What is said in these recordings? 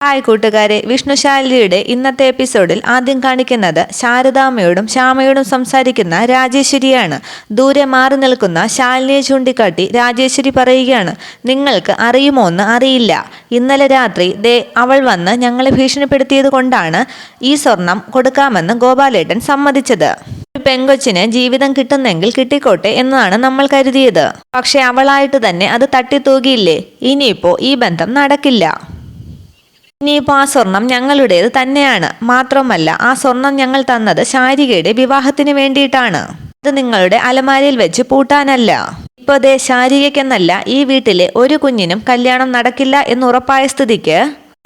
Hi കൂട്ടുകാരെ വിഷ്ണുശാലിയുടെ ഇന്നത്തെ എപ്പിസോഡിൽ ആദ്യം കാണിക്കുന്നത് ശാരദാമ്മയോടും ശ്യാമയോടും സംസാരിക്കുന്ന രാജേശ്വരിയാണ്. ദൂരെ മാറി നിൽക്കുന്ന ശാലിനിയെ ചൂണ്ടിക്കാട്ടി രാജേശ്വരി പറയുകയാണ് നിങ്ങൾക്ക് അറിയുമോ എന്ന് അറിയില്ല. ഇന്നലെ രാത്രി ദേ അവൾ വന്ന് ഞങ്ങളെ ഭീഷണിപ്പെടുത്തിയത് കൊണ്ടാണ് ഈ സ്വർണം കൊടുക്കാമെന്ന് ഗോപാലേട്ടൻ സമ്മതിച്ചത്. ഒരു പെങ്കൊച്ചിന് ജീവിതം കിട്ടുന്നെങ്കിൽ കിട്ടിക്കോട്ടെ എന്നതാണ് നമ്മൾ കരുതിയത്. പക്ഷെ അവളായിട്ട് തന്നെ അത് തട്ടിത്തൂകിയില്ലേ? ഇനിയിപ്പോ ഈ ബന്ധം നടക്കില്ല. ഇനിയിപ്പോൾ ആ സ്വർണം ഞങ്ങളുടേത് തന്നെയാണ്. മാത്രമല്ല ആ സ്വർണം ഞങ്ങൾ തന്നത് ശാരികയുടെ വിവാഹത്തിന് വേണ്ടിയിട്ടാണ്. അത് നിങ്ങളുടെ അലമാരയിൽ വെച്ച് പൂട്ടാനല്ല. ഇപ്പോൾ ദേ ശാരികയ്ക്കെന്നല്ല ഈ വീട്ടിലെ ഒരു കുഞ്ഞിനും കല്യാണം നടക്കില്ല എന്ന് ഉറപ്പായ സ്ഥിതിക്ക്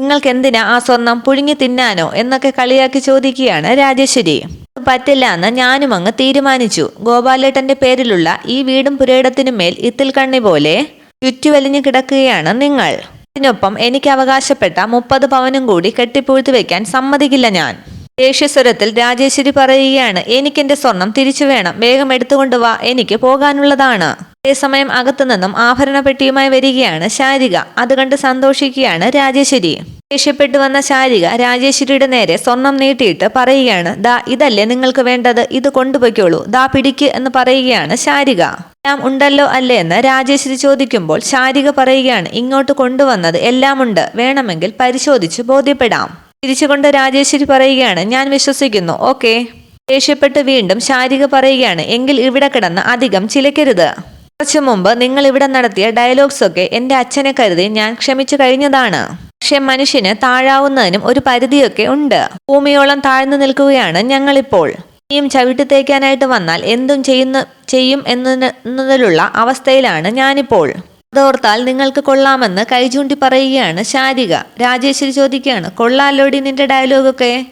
നിങ്ങൾക്ക് എന്തിനാ ആ സ്വർണം പുഴുങ്ങി തിന്നാനോ എന്നൊക്കെ കളിയാക്കി ചോദിക്കുകയാണ് രാജേശ്വരി. പറ്റില്ല എന്ന് ഞാനും അങ്ങ് തീരുമാനിച്ചു. ഗോപാലേട്ടന്റെ പേരിലുള്ള ഈ വീടും പുരയിടത്തിനുമേൽ ഇത്തിൽ കണ്ണി പോലെ ചുറ്റുവലിഞ്ഞു കിടക്കുകയാണ് നിങ്ങൾ. അതിനൊപ്പം എനിക്ക് അവകാശപ്പെട്ട മുപ്പത് പവനും കൂടി കെട്ടിപ്പൂഴ്ത്തി വെക്കാൻ സമ്മതിക്കില്ല ഞാൻ. ദേഷ്യസ്വരത്തിൽ രാജേശ്വരി പറയുകയാണ് എനിക്കെന്റെ സ്വർണം തിരിച്ചു വേണം. വേഗം എടുത്തുകൊണ്ട് വാ. എനിക്ക് പോകാനുള്ളതാണ്. അതേസമയം അകത്തുനിന്നും ആഭരണ പെട്ടിയുമായി വരികയാണ് ശാരിക. അത് കണ്ട് സന്തോഷിക്കുകയാണ് രാജേശ്വരി. ദേഷ്യപ്പെട്ടു വന്ന ശാരിക രാജേശ്വരിയുടെ നേരെ സ്വർണം നീട്ടിയിട്ട് പറയുകയാണ് ദാ ഇതല്ലേ നിങ്ങൾക്ക് വേണ്ടത്? ഇത് കൊണ്ടുപോയ്ക്കോളൂ. ദാ പിടിക്ക് എന്ന് പറയുകയാണ് ശാരിക. എല്ലാം ഉണ്ടല്ലോ അല്ലേ എന്ന് രാജേശ്വരി ചോദിക്കുമ്പോൾ ശാരിക പറയുകയാണ് ഇങ്ങോട്ട് കൊണ്ടുവന്നത് എല്ലാമുണ്ട്. വേണമെങ്കിൽ പരിശോധിച്ച് ബോധ്യപ്പെടാം. തിരിച്ചുകൊണ്ട് രാജേശ്വരി പറയുകയാണ്. ഞാൻ വിശ്വസിക്കുന്നു. ഓക്കെ. ദേഷ്യപ്പെട്ട് വീണ്ടും ശാരിക പറയുകയാണ്. എങ്കിൽ ഇവിടെ കിടന്ന് അധികം ചിലക്കരുത്. കുറച്ചു മുമ്പ് നിങ്ങൾ ഇവിടെ നടത്തിയ ഡയലോഗ്സ് ഒക്കെ എന്റെ അച്ഛനെ കരുതി ഞാൻ ക്ഷമിച്ചു കഴിഞ്ഞതാണ്. പക്ഷെ മനുഷ്യന് താഴാവുന്നതിനും ഒരു പരിധിയൊക്കെ ഉണ്ട്. ഭൂമിയോളം താഴ്ന്നു നിൽക്കുകയാണ് ഞങ്ങളിപ്പോൾ. ഇനിയും ചവിട്ടി തേക്കാനായിട്ട് വന്നാൽ എന്തും ചെയ്യുന്ന ചെയ്യും എന്നതിലുള്ള അവസ്ഥയിലാണ് ഞാനിപ്പോൾ. അതോർത്താൽ നിങ്ങൾക്ക് കൊള്ളാമെന്ന് കൈചൂണ്ടി പറയുകയാണ് ശാരിക. രാജേശ്വരി ചോദിക്കുകയാണ് കൊള്ളാലോടി നിന്റെ ഡയലോഗൊക്കെ?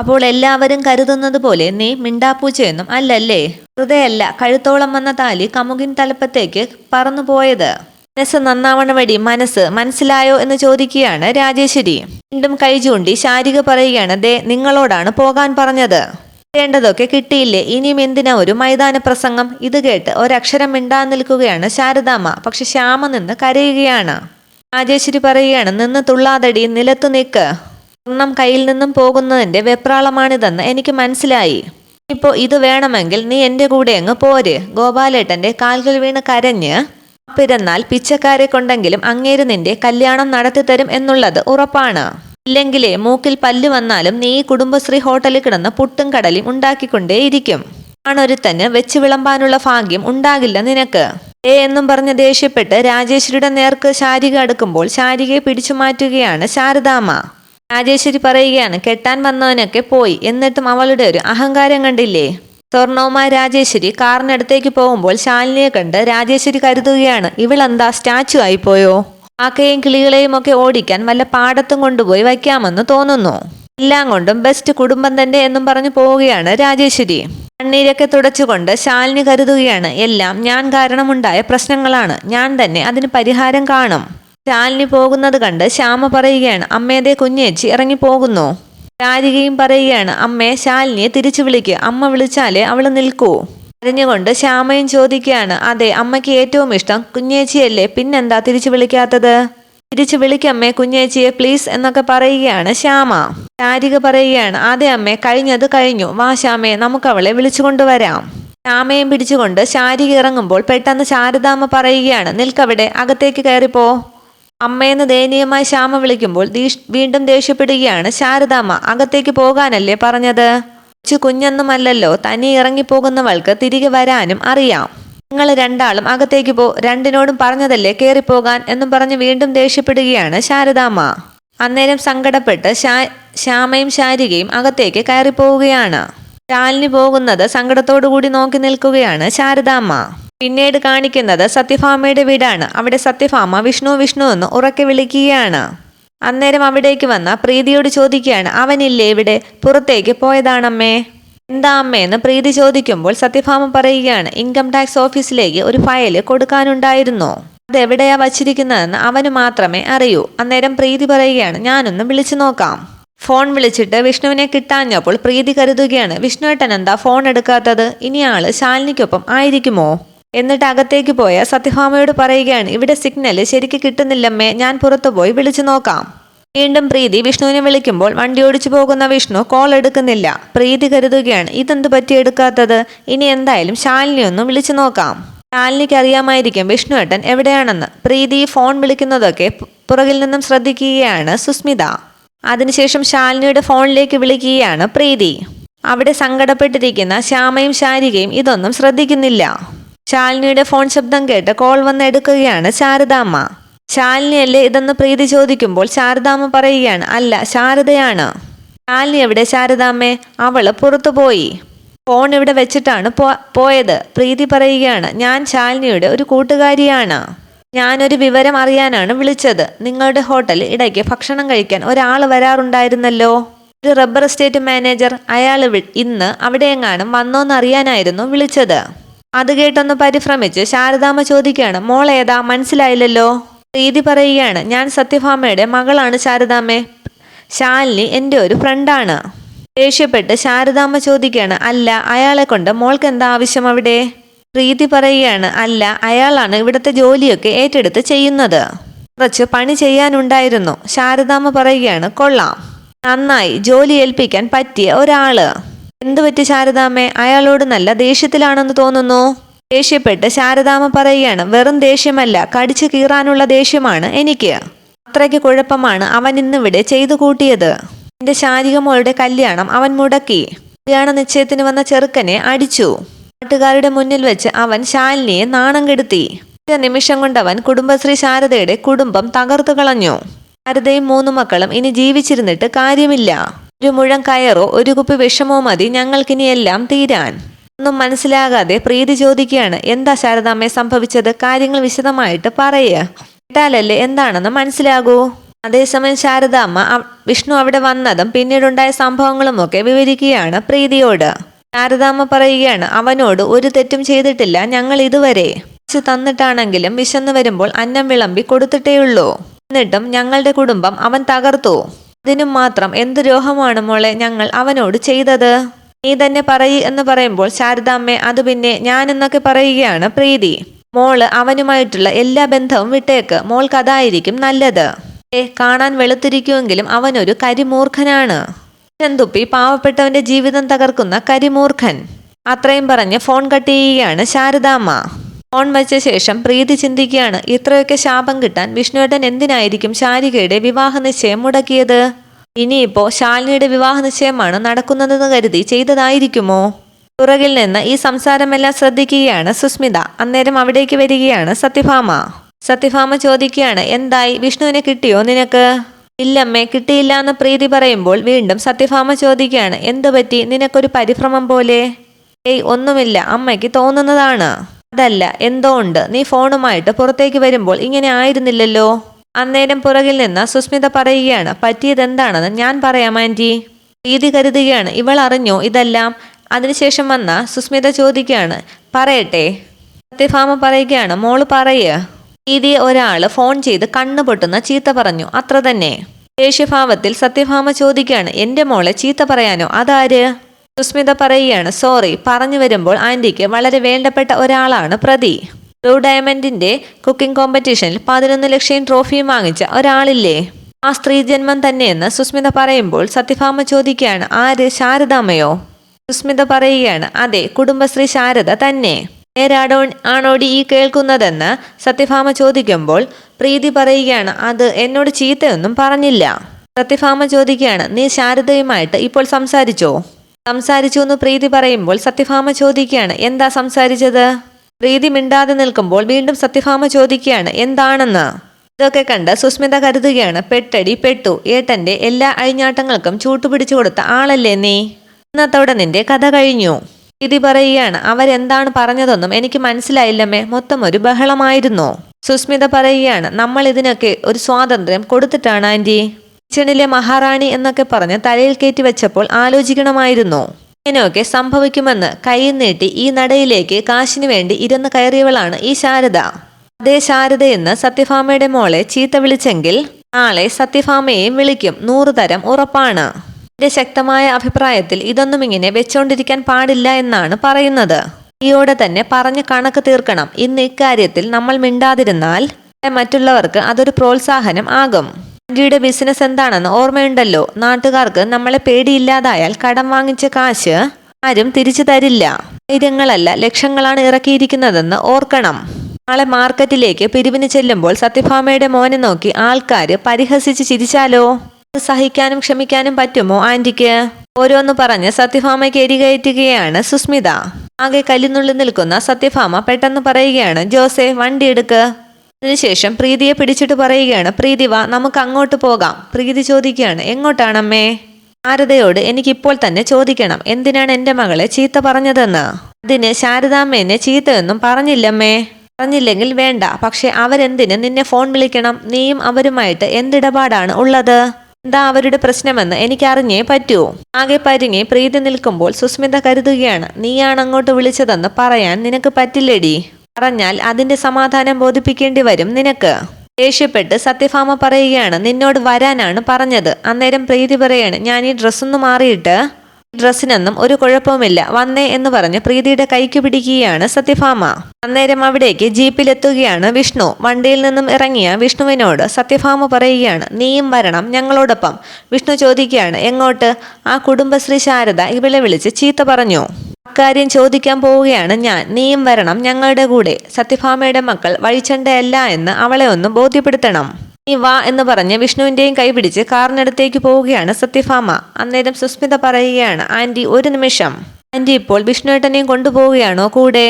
അപ്പോൾ എല്ലാവരും കരുതുന്നത് പോലെ നീ മിണ്ടാപ്പൂച്ചയെന്നും അല്ലല്ലേ? ഹൃദയല്ല കഴുത്തോളം വന്ന താലി കമുകിൻ തലപ്പത്തേക്ക് പറന്നു പോയത്. മനസ്സ് നന്നാവണ വഴി മനസ്സ് മനസ്സിലായോ എന്ന് ചോദിക്കുകയാണ് രാജേശ്വരി. വീണ്ടും കൈചൂണ്ടി ശാരിക പറയുകയാണ് ദേ നിങ്ങളോടാണ് പോകാൻ പറഞ്ഞത്. വേണ്ടതൊക്കെ കിട്ടിയില്ലേ? ഇനിയും എന്തിനാ ഒരു മൈതാന പ്രസംഗം? ഇത് കേട്ട് ഒരക്ഷരം മിണ്ടാൻ നിൽക്കുകയാണ് ശാരദാമ്മ. പക്ഷെ ശ്യാമ നിന്ന് കരയുകയാണ്. രാജേശ്വരി പറയുകയാണ് നിന്ന് തുള്ളാതടി നിലത്തു നിൽക്ക് സ്വർണം കയ്യിൽ നിന്നും പോകുന്നതിന്റെ വെപ്രാളമാണിതെന്ന് എനിക്ക് മനസ്സിലായി. ഇപ്പോ ഇത് വേണമെങ്കിൽ നീ എന്റെ കൂടെ അങ്ങ് പോര്. ഗോപാലേട്ടന്റെ കാൽകൾ വീണ് കരഞ്ഞ് പിറന്നാൽ പിച്ചക്കാരെ കൊണ്ടെങ്കിലും അങ്ങേര് നിന്റെ കല്യാണം നടത്തിത്തരും എന്നുള്ളത് ഉറപ്പാണ്. ഇല്ലെങ്കിലേ മൂക്കിൽ പല്ല് വന്നാലും നീ കുടുംബശ്രീ ഹോട്ടലിൽ കിടന്ന് പുട്ടും കടലും ഉണ്ടാക്കിക്കൊണ്ടേയിരിക്കും. ആണൊരുത്തന് വെച്ച് വിളമ്പാനുള്ള ഭാഗ്യം ഉണ്ടാകില്ല നിനക്ക്. ഏ എന്നും പറഞ്ഞ് ദേഷ്യപ്പെട്ട് രാജേശ്വരിയുടെ നേർക്ക് ശാരിക അടുക്കുമ്പോൾ ശാരികയെ പിടിച്ചു മാറ്റുകയാണ് ശാരദാമ്മ. രാജേശ്വരി പറയുകയാണ് കെട്ടാൻ വന്നവനൊക്കെ പോയി. എന്നിട്ടും അവളുടെ ഒരു അഹങ്കാരം കണ്ടില്ലേ? സ്വർണവുമായി രാജേശ്വരി കാറിനടുത്തേക്ക് പോകുമ്പോൾ ശാലിനിയെ കണ്ട് രാജേശ്വരി കരുതുകയാണ് ഇവളെന്താ സ്റ്റാച്ചു ആയിപ്പോയോ? ആക്കയും കിളികളെയും ഒക്കെ ഓടിക്കാൻ വല്ല പാടത്തും കൊണ്ടുപോയി വയ്ക്കാമെന്ന് തോന്നുന്നു. എല്ലാം കൊണ്ടും ബെസ്റ്റ് കുടുംബം തന്നെ എന്നും പറഞ്ഞു പോവുകയാണ് രാജേശ്വരി. കണ്ണീരൊക്കെ തുടച്ചുകൊണ്ട് ശാലിനി കരുതുകയാണ് എല്ലാം ഞാൻ കാരണമുണ്ടായ പ്രശ്നങ്ങളാണ്. ഞാൻ തന്നെ അതിന് പരിഹാരം കാണും. ശാലിനി പോകുന്നത് കണ്ട് ശ്യാമ പറയുകയാണ് അമ്മയുടെ കുഞ്ഞേച്ചി ഇറങ്ങി പോകുന്നു രാരികയും പറയുകയാണ് അമ്മേ ശാലിനിയെ തിരിച്ചു വിളിക്കുക അമ്മ വിളിച്ചാലേ അവൾ നിൽക്കൂ. കരഞ്ഞുകൊണ്ട് ശ്യാമയും ചോദിക്കുകയാണ് അതെ അമ്മയ്ക്ക് ഏറ്റവും ഇഷ്ടം കുഞ്ഞേച്ചിയല്ലേ പിന്നെന്താ തിരിച്ചു വിളിക്കാത്തത്? തിരിച്ചു വിളിക്കമ്മേ കുഞ്ഞേച്ചിയെ പ്ലീസ് എന്നൊക്കെ പറയുകയാണ് ശ്യാമ. ചാരിക പറയുകയാണ് അതെ അമ്മേ കഴിഞ്ഞത് കഴിഞ്ഞു. വാ ശ്യാമേ നമുക്ക് അവളെ വിളിച്ചുകൊണ്ടുവരാം. ശ്യാമയും പിടിച്ചുകൊണ്ട് ശാരിക ഇറങ്ങുമ്പോൾ പെട്ടെന്ന് ശാരദാമ്മ പറയുകയാണ് നിൽക്കവിടെ അകത്തേക്ക് കയറിപ്പോ. അമ്മയെന്ന് ദയനീയമായി ശ്യാമ വിളിക്കുമ്പോൾ വീണ്ടും ദേഷ്യപ്പെടുകയാണ് ശാരദാമ്മ അകത്തേക്ക് പോകാനല്ലേ പറഞ്ഞത്? കൊച്ചു കുഞ്ഞൊന്നുമല്ലല്ലോ. തനി ഇറങ്ങിപ്പോകുന്നവൾക്ക് തിരികെ വരാനും അറിയാം. നിങ്ങൾ രണ്ടാളും അകത്തേക്ക് പോ രണ്ടിനോടും പറഞ്ഞതല്ലേ കയറിപ്പോകാൻ എന്നും പറഞ്ഞ് വീണ്ടും ദേഷ്യപ്പെടുകയാണ് ശാരദാമ്മ. അന്നേരം സങ്കടപ്പെട്ട് ശാ ശ്യാമയും ശാരികയും അകത്തേക്ക് കയറിപ്പോവുകയാണ്. ശാലിനി പോകുന്നത് സങ്കടത്തോടു കൂടി നോക്കി നിൽക്കുകയാണ് ശാരദാമ്മ. പിന്നീട് കാണിക്കുന്നത് സത്യഭാമയുടെ വീടാണ്. അവിടെ സത്യഭാമ വിഷ്ണു വിഷ്ണു എന്ന് ഉറക്കെ വിളിക്കുകയാണ്. അന്നേരം അവിടേക്ക് വന്ന പ്രീതിയോട് ചോദിക്കുകയാണ് അവനില്ലേ ഇവിടെ? പുറത്തേക്ക് പോയതാണമ്മേ. എന്താ അമ്മയെന്ന് പ്രീതി ചോദിക്കുമ്പോൾ സത്യഭാമ പറയുകയാണ് ഇൻകം ടാക്സ് ഓഫീസിലേക്ക് ഒരു ഫയൽ കൊടുക്കാനുണ്ടായിരുന്നു. അതെവിടെയാ വച്ചിരിക്കുന്നതെന്ന് അവന് മാത്രമേ അറിയൂ. അന്നേരം പ്രീതി പറയുകയാണ് ഞാനൊന്ന് വിളിച്ചു നോക്കാം. ഫോൺ വിളിച്ചിട്ട് വിഷ്ണുവിനെ കിട്ടാഞ്ഞപ്പോൾ പ്രീതി കരുതുകയാണ് വിഷ്ണുവേട്ടൻ എന്താ ഫോൺ എടുക്കാത്തത്? ഇനി ആൾ ശാലിനിക്കൊപ്പം ആയിരിക്കുമോ? എന്നിട്ട് അകത്തേക്ക് പോയ സത്യഭാമയോട് പറയുകയാണ് ഇവിടെ സിഗ്നൽ ശരിക്ക് കിട്ടുന്നില്ലമ്മേ ഞാൻ പുറത്തു പോയി വിളിച്ചു നോക്കാം. വീണ്ടും പ്രീതി വിഷ്ണുവിനെ വിളിക്കുമ്പോൾ വണ്ടി ഓടിച്ചു പോകുന്ന വിഷ്ണു കോൾ എടുക്കുന്നില്ല. പ്രീതി കരുതുകയാണ് ഇതെന്ത് പറ്റി എടുക്കാത്തത്? ഇനി എന്തായാലും ശാലിനി ഒന്ന് വിളിച്ചു നോക്കാം. ശാലിനിക്ക് അറിയാമായിരിക്കും വിഷ്ണുവേട്ടൻ എവിടെയാണെന്ന്. പ്രീതി ഫോൺ വിളിക്കുന്നതൊക്കെ പുറകിൽ നിന്നും ശ്രദ്ധിക്കുകയാണ് സുസ്മിത. അതിനുശേഷം ശാലിനിയുടെ ഫോണിലേക്ക് വിളിക്കുകയാണ് പ്രീതി. അവിടെ സങ്കടപ്പെട്ടിരിക്കുന്ന ശ്യാമയും ശാരികയും ഇതൊന്നും ശ്രദ്ധിക്കുന്നില്ല. ശാലിനിയുടെ ഫോൺ ശബ്ദം കേട്ട് കോൾ വന്ന് എടുക്കുകയാണ് ശാരദാമ്മ. ശാലിനിയല്ലേ ഇതെന്ന് പ്രീതി ചോദിക്കുമ്പോൾ ശാരദാമ്മ പറയുകയാണ് അല്ല ശാരദയാണ്. ശാലിനി എവിടെ? ശാരദാമ്മേ അവൾ പുറത്തു പോയി. ഫോൺ ഇവിടെ വെച്ചിട്ടാണ് പോയത്. പ്രീതി പറയുകയാണ് ഞാൻ ശാലിനിയുടെ ഒരു കൂട്ടുകാരിയാണ്. ഞാനൊരു വിവരം അറിയാനാണ് വിളിച്ചത്. നിങ്ങളുടെ ഹോട്ടലിൽ ഇടയ്ക്ക് ഭക്ഷണം കഴിക്കാൻ ഒരാൾ വരാറുണ്ടായിരുന്നല്ലോ. ഒരു റബ്ബർ എസ്റ്റേറ്റ് മാനേജർ അയാൾ ഇന്ന് അവിടെ എങ്ങാനും വന്നോന്നറിയാനായിരുന്നു വിളിച്ചത്. അത് കേട്ടൊന്ന് പരിഭ്രമിച്ച് ശാരദാമ്മ ചോദിക്കുകയാണ് മോളേതാ മനസ്സിലായില്ലല്ലോ? പ്രീതി പറയുകയാണ് ഞാൻ സത്യഭാമയുടെ മകളാണ് ശാരദാമ്മേ. ശാലിനി എന്റെ ഒരു ഫ്രണ്ടാണ്. ദേഷ്യപ്പെട്ട് ശാരദാമ്മ ചോദിക്കുകയാണ് അല്ല അയാളെ കൊണ്ട് മോൾക്ക് എന്താ ആവശ്യം അവിടെ? പ്രീതി പറയുകയാണ് അല്ല അയാളാണ് ഇവിടുത്തെ ജോലിയൊക്കെ ഏറ്റെടുത്ത് ചെയ്യുന്നത്. കുറച്ച് പണി ചെയ്യാനുണ്ടായിരുന്നു. ശാരദാമ്മ പറയുകയാണ് കൊള്ളാം. നന്നായി ജോലി ഏൽപ്പിക്കാൻ പറ്റിയ ഒരാൾ. എന്തു പറ്റി ശാരദാമ്മേ? അയാളോട് നല്ല ദേഷ്യത്തിലാണെന്ന് തോന്നുന്നു. ദേഷ്യപ്പെട്ട് ശാരദാമ്മ പറയുകയാണ് വെറും ദേഷ്യമല്ല കടിച്ചു കീറാനുള്ള ദേഷ്യമാണ് എനിക്ക്. അത്രയ്ക്ക് കുഴപ്പമാണ് അവൻ ഇന്നിവിടെ ചെയ്തു കൂട്ടിയത്. എന്റെ ശാരികമോളുടെ കല്യാണം അവൻ മുടക്കി. കല്യാണ നിശ്ചയത്തിന് വന്ന ചെറുക്കനെ അടിച്ചു. നാട്ടുകാരുടെ മുന്നിൽ വെച്ച് അവൻ ശാലിനിയെ നാണം കെടുത്തി. ഒറ്റ നിമിഷം കൊണ്ടവൻ കുടുംബശ്രീ ശാരദയുടെ കുടുംബം തകർത്തു കളഞ്ഞു. ശാരദയും മൂന്നു മക്കളും ഇനി ജീവിച്ചിരുന്നിട്ട് കാര്യമില്ല. ഒരു മുഴം കയറോ ഒരു കുപ്പി വിഷമോ മതി. ഞങ്ങൾക്കിനി എല്ലാം തീരാൻ. ഒന്നും മനസ്സിലാകാതെ പ്രീതി ചോദിക്കുകയാണ്. എന്താ ശാരദാമ്മയെ സംഭവിച്ചത്? കാര്യങ്ങൾ വിശദമായിട്ട് പറയേ. കേട്ടാലല്ലേ എന്താണെന്ന് മനസ്സിലാകൂ. അതേസമയം ശാരദാമ്മ വിഷ്ണു അവിടെ വന്നതും പിന്നീടുണ്ടായ സംഭവങ്ങളുമൊക്കെ വിവരിക്കുകയാണ് പ്രീതിയോട്. ശാരദാമ്മ പറയുകയാണ് അവനോട് ഒരു തെറ്റും ചെയ്തിട്ടില്ല. ഞങ്ങൾ ഇതുവരെ തന്നിട്ടാണെങ്കിലും വിശന്നു വരുമ്പോൾ അന്നം വിളമ്പി കൊടുത്തിട്ടേയുള്ളൂ. എന്നിട്ടും ഞങ്ങളുടെ കുടുംബം അവൻ തകർത്തു. ഇതിനും മാത്രം എന്ത് ദ്രോഹമാണ് മോളെ ഞങ്ങൾ അവനോട് ചെയ്തത്? നീ തന്നെ പറയി എന്ന് പറയുമ്പോൾ ശാരദാമ്മേ അത് പിന്നെ ഞാനെന്നൊക്കെ പറയുകയാണ് പ്രീതി. മോൾ അവനുമായിട്ടുള്ള എല്ലാ ബന്ധവും വിട്ടേക്ക്. മോൾക്ക് അതായിരിക്കും നല്ലത്. ഏ കാണാൻ വെളുത്തിരിക്കുമെങ്കിലും അവനൊരു കരിമൂർഖനാണ്. ചെന്തുപ്പി പാവപ്പെട്ടവന്റെ ജീവിതം തകർക്കുന്ന കരിമൂർഖൻ. അത്രയും പറഞ്ഞ് ഫോൺ കട്ട് ചെയ്യുകയാണ് ശാരദാമ്മ. ഫോൺ വച്ച ശേഷം പ്രീതി ചിന്തിക്കുകയാണ്. ഇത്രയൊക്കെ ശാപം കിട്ടാൻ വിഷ്ണുവേട്ടൻ എന്തിനായിരിക്കും ശാരികയുടെ വിവാഹ നിശ്ചയം മുടക്കിയത്? ഇനിയിപ്പോ ശാലിനിയുടെ വിവാഹ നിശ്ചയമാണ് നടക്കുന്നതെന്ന് കരുതി ചെയ്തതായിരിക്കുമോ? പുറകിൽ നിന്ന് ഈ സംസാരമെല്ലാം ശ്രദ്ധിക്കുകയാണ് സുസ്മിത. അന്നേരം അവിടേക്ക് വരികയാണ് സത്യഭാമ. സത്യഭാമ ചോദിക്കുകയാണ് എന്തായി? വിഷ്ണുവിനെ കിട്ടിയോ നിനക്ക്? ഇല്ലമ്മേ കിട്ടിയില്ല എന്ന് പ്രീതി പറയുമ്പോൾ വീണ്ടും സത്യഭാമ ചോദിക്കുകയാണ് എന്തു പറ്റി നിനക്കൊരു പരിഭ്രമം പോലെ? ഏയ് ഒന്നുമില്ല. അമ്മയ്ക്ക് തോന്നുന്നതാണ്. അതല്ല എന്തോ ഉണ്ട് നീ ഫോണുമായിട്ട് പുറത്തേക്ക് വരുമ്പോൾ ഇങ്ങനെ ആയിരുന്നില്ലല്ലോ? അന്നേരം പുറകിൽ നിന്ന് സുസ്മിത പറയുകയാണ് പറ്റിയത് എന്താണെന്ന് ഞാൻ പറയാം ആന്റി. പ്രീതി കരുതുകയാണ്. ഇവൾ അറിഞ്ഞോ ഇതെല്ലാം? അതിനുശേഷം വന്ന സുസ്മിത ചോദിക്കുകയാണ് പറയട്ടെ? സത്യഭാമ പറയുകയാണ് മോൾ പറയുക രീതി ഒരാൾ ഫോൺ ചെയ്ത് കണ്ണു പൊട്ടുന്ന ചീത്ത പറഞ്ഞു അത്ര തന്നെ. ദേഷ്യഭാവത്തിൽ സത്യഭാമ ചോദിക്കുകയാണ് എന്റെ മോളെ ചീത്ത പറയാനോ? അതാര്? സുസ്മിത പറയുകയാണ് സോറി പറഞ്ഞു വരുമ്പോൾ ആന്റിക്ക് വളരെ വേണ്ടപ്പെട്ട ഒരാളാണ് പ്രതി. ബ്ലൂ ഡയമണ്ടിന്റെ കുക്കിംഗ് കോമ്പറ്റീഷനിൽ പതിനൊന്ന് ലക്ഷം ട്രോഫിയും വാങ്ങിച്ച ഒരാളില്ലേ? ആ സ്ത്രീ ജന്മം തന്നെയെന്ന് സുസ്മിത പറയുമ്പോൾ സത്യഭാമ ചോദിക്കുകയാണ് ആര് ശാരദാമ്മയോ? സുസ്മിത പറയുകയാണ് അതെ കുടുംബശ്രീ ശാരദ തന്നെ. നേരാടോ ആണോടി ഈ കേൾക്കുന്നതെന്ന് സത്യഭാമ ചോദിക്കുമ്പോൾ പ്രീതി പറയുകയാണ് അത് എന്നോട് ചീത്തയൊന്നും പറഞ്ഞില്ല. സത്യഭാമ ചോദിക്കുകയാണ് നീ ശാരദയുമായിട്ട് ഇപ്പോൾ സംസാരിച്ചോ? സംസാരിച്ചു എന്ന് പ്രീതി പറയുമ്പോൾ സത്യഭാമ ചോദിക്കുകയാണ് എന്താ സംസാരിച്ചത്? പ്രീതി മിണ്ടാതെ നിൽക്കുമ്പോൾ വീണ്ടും സത്യഭാമ ചോദിക്കുകയാണ് എന്താണെന്ന്? ഇതൊക്കെ കണ്ട് സുസ്മിത കരുതുകയാണ് പെട്ടടി പെട്ടു. ഏട്ടന്റെ എല്ലാ അഴിഞ്ഞാട്ടങ്ങൾക്കും ചൂട്ടുപിടിച്ചു കൊടുത്ത ആളല്ലേ നീ? ഇന്നത്തോടെ നിന്റെ കഥ കഴിഞ്ഞു. ഇതി പറയുകയാണ് അവരെന്താണ് പറഞ്ഞതൊന്നും എനിക്ക് മനസ്സിലായില്ലമ്മേ. മൊത്തം ഒരു ബഹളമായിരുന്നു. സുസ്മിത പറയുകയാണ് നമ്മൾ ഇതിനൊക്കെ ഒരു സ്വാതന്ത്ര്യം കൊടുത്തിട്ടാണ് ആന്റി. കിച്ചണിലെ മഹാറാണി എന്നൊക്കെ പറഞ്ഞ് തലയിൽ കയറ്റി വെച്ചപ്പോൾ ആലോചിക്കണമായിരുന്നു. ഇങ്ങനെയൊക്കെ സംഭവിക്കുമെന്ന് കൈ നീട്ടി ഈ നടയിലേക്ക് കാശിനു വേണ്ടി ഇരുന്ന് കയറിയവളാണ് ഈ ശാരദ. അതേ ശാരദയെന്ന് സത്യഭാമയുടെ മോളെ ചീത്ത വിളിച്ചെങ്കിൽ നാളെ സത്യഭാമയെയും വിളിക്കും. നൂറ് തരം ഉറപ്പാണ്. എന്റെ ശക്തമായ അഭിപ്രായത്തിൽ ഇതൊന്നും ഇങ്ങനെ വെച്ചോണ്ടിരിക്കാൻ പാടില്ല എന്നാണ് പറയുന്നത്. ഈയോടെ തന്നെ പറഞ്ഞ് കണക്ക് തീർക്കണം. ഇന്ന് ഇക്കാര്യത്തിൽ നമ്മൾ മിണ്ടാതിരുന്നാൽ മറ്റുള്ളവർക്ക് അതൊരു പ്രോത്സാഹനം ആകും. ആന്റിയുടെ ബിസിനസ് എന്താണെന്ന് ഓർമ്മയുണ്ടല്ലോ? നാട്ടുകാർക്ക് നമ്മളെ പേടിയില്ലാതായാൽ കടം വാങ്ങിച്ച കാശ് ആരും തിരിച്ചു തരില്ല. ആയിരങ്ങളല്ല ലക്ഷങ്ങളാണ് ഇറക്കിയിരിക്കുന്നതെന്ന് ഓർക്കണം. നാളെ മാർക്കറ്റിലേക്ക് പിരിവിന് ചെല്ലുമ്പോൾ സത്യഭാമയുടെ മോനെ നോക്കി ആൾക്കാര് പരിഹസിച്ച് ചിരിച്ചാലോ? സഹിക്കാനും ക്ഷമിക്കാനും പറ്റുമോ ആന്റിക്ക്? ഓരോന്ന് പറഞ്ഞ് സത്യഭാമയ്ക്ക് എരികയറ്റുകയാണ് സുസ്മിത. ആകെ കല്ലിനുള്ളിൽ നിൽക്കുന്ന സത്യഭാമ പെട്ടെന്ന് പറയുകയാണ് ജോസെ വണ്ടി എടുക്ക്. അതിനുശേഷം പ്രീതിയെ പിടിച്ചിട്ട് പറയുകയാണ് പ്രീതി വാ നമുക്ക് അങ്ങോട്ട് പോകാം. പ്രീതി ചോദിക്കുകയാണ് എങ്ങോട്ടാണ് എങ്ങോട്ടാണമ്മേ? ശാരദയോട് എനിക്കിപ്പോൾ തന്നെ ചോദിക്കണം എന്തിനാണ് എന്റെ മകളെ ചീത്ത പറഞ്ഞതെന്ന്? അതിന് ശാരദാമ്മേനെ ചീത്തയൊന്നും പറഞ്ഞില്ലമ്മേ. പറഞ്ഞില്ലെങ്കിൽ വേണ്ട പക്ഷെ അവരെന്തിന് നിന്നെ ഫോൺ വിളിക്കണം? നീയും അവരുമായിട്ട് എന്തിടപാടാണ് ഉള്ളത്? എന്താ അവരുടെ പ്രശ്നമെന്ന് എനിക്കറിഞ്ഞേ പറ്റൂ. ആകെ പരിങ്ങി പ്രീതി നിൽക്കുമ്പോൾ സുസ്മിത കരുതുകയാണ് നീയാണ് അങ്ങോട്ട് വിളിച്ചതെന്ന് പറയാൻ നിനക്ക് പറ്റില്ലടി. പറഞ്ഞാൽ അതിന്റെ സമാധാനം ബോധിപ്പിക്കേണ്ടി വരും. നിനക്ക് ദേഷ്യപ്പെട്ട് സത്യഭാമ പറയുകയാണ്. നിന്നോട് വരാനാണ് പറഞ്ഞത്. അന്നേരം പ്രീതി പറയാണ് ഞാൻ ഈ ഡ്രസ്സൊന്ന് മാറിയിട്ട് ഡ്രസ്സിനൊന്നും ഒരു കുഴപ്പവുമില്ല. വന്നേ എന്ന് പറഞ്ഞ് പ്രീതിയുടെ കൈക്ക് പിടിക്കുകയാണ് സത്യഭാമ. അന്നേരം അവിടേക്ക് ജീപ്പിലെത്തുകയാണ് വിഷ്ണു. വണ്ടിയിൽ നിന്നും ഇറങ്ങിയ വിഷ്ണുവിനോട് സത്യഭാമ പറയുകയാണ് നീയും വരണം ഞങ്ങളോടൊപ്പം. വിഷ്ണു ചോദിക്കുകയാണ് എങ്ങോട്ട്? ആ കുടുംബശ്രീ ശാരദ ഇവളെ വിളിച്ച് ചീത്ത പറഞ്ഞു. അക്കാര്യം ചോദിക്കാൻ പോവുകയാണ് ഞാൻ. നീയും വരണം ഞങ്ങളുടെ കൂടെ. സത്യഭാമയുടെ മക്കൾ വഴിച്ചണ്ടയല്ല എന്ന് അവളെ ഒന്ന് ബോധ്യപ്പെടുത്തണം. നീ വാ എന്ന് പറഞ്ഞ് വിഷ്ണുവിന്റെയും കൈ പിടിച്ച് കാറിനടുത്തേക്ക് പോവുകയാണ് സത്യഭാമ. അന്നേരം സുസ്മിത പറയുകയാണ് ആന്റി ഒരു നിമിഷം. ആന്റി ഇപ്പോൾ വിഷ്ണുവേട്ടനെയും കൊണ്ടുപോവുകയാണോ? കൂടെ.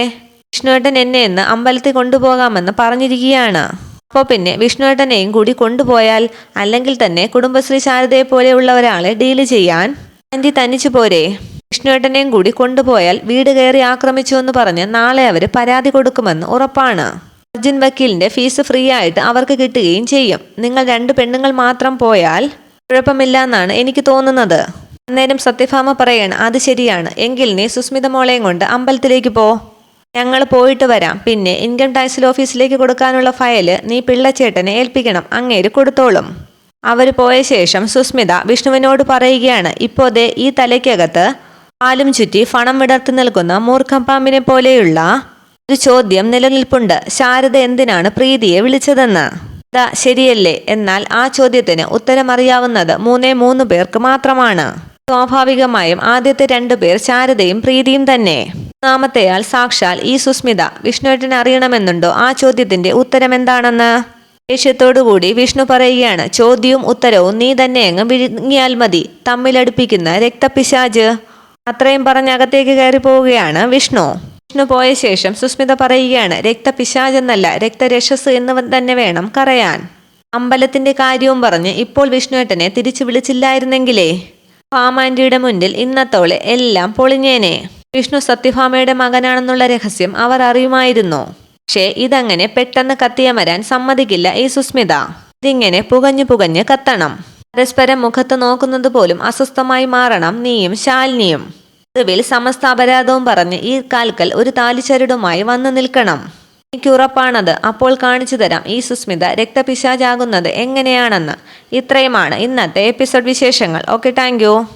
വിഷ്ണുവേട്ടൻ എന്നെ ഇന്ന് അമ്പലത്തിൽ കൊണ്ടുപോകാമെന്ന് പറഞ്ഞിരിക്കുകയാണ്. അപ്പോൾ പിന്നെ വിഷ്ണുവേട്ടനെയും കൂടി കൊണ്ടുപോയാൽ അല്ലെങ്കിൽ തന്നെ കുടുംബശ്രീ ശാരദയെ പോലെയുള്ള ഒരാളെ ഡീൽ ചെയ്യാൻ? ആന്റി തനിച്ചു പോരെ. വിഷ്ണുവേട്ടനെയും കൂടി കൊണ്ടുപോയാൽ വീട് കയറി ആക്രമിച്ചു എന്ന് പറഞ്ഞ് നാളെ അവർ പരാതി കൊടുക്കുമെന്ന് ഉറപ്പാണ്. അർജുൻ വക്കീലിന്റെ ഫീസ് ഫ്രീ ആയിട്ട് അവർക്ക് കിട്ടുകയും ചെയ്യും. നിങ്ങൾ രണ്ട് പെണ്ണുങ്ങൾ മാത്രം പോയാൽ കുഴപ്പമില്ല എന്നാണ് എനിക്ക് തോന്നുന്നത്. അന്നേരം സത്യഭാമ പറയാണ് അത് ശരിയാണ്. എങ്കിൽ നീ സുസ്മിത മോളെയും കൊണ്ട് അമ്പലത്തിലേക്ക് പോ. ഞങ്ങൾ പോയിട്ട് വരാം. പിന്നെ ഇൻകം ടാക്സിൽ ഓഫീസിലേക്ക് കൊടുക്കാനുള്ള ഫയൽ നീ പിള്ളച്ചേട്ടനെ ഏൽപ്പിക്കണം. അങ്ങേര് കൊടുത്തോളും. അവർ പോയ ശേഷം സുസ്മിത വിഷ്ണുവിനോട് പറയുകയാണ് ഇപ്പോൾ ദേ ഈ തലയ്ക്കകത്ത് പാലും ചുറ്റി ഫണം വിടർത്തി നൽകുന്ന മൂർഖം പാമ്പിനെ പോലെയുള്ള ഒരു ചോദ്യം നിലനിൽപ്പുണ്ട്. ശാരദ എന്തിനാണ് പ്രീതിയെ വിളിച്ചതെന്ന്? ശരിയല്ലേ. എന്നാൽ ആ ചോദ്യത്തിന് ഉത്തരമറിയാവുന്നത് മൂന്നേ മൂന്ന് പേർക്ക് മാത്രമാണ്. സ്വാഭാവികമായും ആദ്യത്തെ രണ്ടു പേർ ശാരദയും പ്രീതിയും തന്നെ. മൂന്നാമത്തെയാൾ സാക്ഷാൽ ഈ സുസ്മിത. വിഷ്ണുവേട്ടന് അറിയണമെന്നുണ്ടോ? ആ ചോദ്യത്തിന്റെ ഉത്തരം എന്താണെന്ന്? ദേഷ്യത്തോടുകൂടി വിഷ്ണു പറയുകയാണ് ചോദ്യവും ഉത്തരവും നീ തന്നെ അങ്ങ് വിഴുങ്ങിയാൽ മതി. തമ്മിലടുപ്പിക്കുന്ന രക്തപിശാജ് അത്രയും പറഞ്ഞ് അകത്തേക്ക് കയറി പോവുകയാണ് വിഷ്ണു. വിഷ്ണു പോയ ശേഷം സുസ്മിത പറയുകയാണ് രക്തപിശാജ് എന്നല്ല രക്തരക്ഷസ് എന്ന് തന്നെ വേണം കറയാൻ അമ്പലത്തിന്റെ കാര്യവും പറഞ്ഞ് ഇപ്പോൾ വിഷ്ണുവേട്ടനെ തിരിച്ചു വിളിച്ചില്ലായിരുന്നെങ്കിലേ? ഫാമാൻഡിയുടെ മുന്നിൽ ഇന്നത്തോളെ എല്ലാം പൊളിഞ്ഞേനെ. വിഷ്ണു സത്യഭാമയുടെ മകനാണെന്നുള്ള രഹസ്യം അവർ അറിയുമായിരുന്നു. പക്ഷേ ഇതങ്ങനെ പെട്ടെന്ന് കത്തിയമരാൻ സമ്മതിക്കില്ല ഈ സുസ്മിത. ഇതിങ്ങനെ പുകഞ്ഞു പുകഞ്ഞ് കത്തണം. പരസ്പരം മുഖത്ത് നോക്കുന്നത് പോലും അസ്വസ്ഥമായി മാറണം. നീയും ശാലിനിയും. ഒടുവിൽ സമസ്ത അപരാധവും പറഞ്ഞ് ഈ കാൽക്കൽ ഒരു താലിച്ചരടുമായി വന്നു നിൽക്കണം. എനിക്ക് ഉറപ്പാണത്. അപ്പോൾ കാണിച്ചു തരാം. ഈ സുസ്മിത രക്തപിശാചാകുന്നത് എങ്ങനെയാണെന്ന്. ഇത്രയുമാണ് ഇന്നത്തെ എപ്പിസോഡ് വിശേഷങ്ങൾ. Okay thank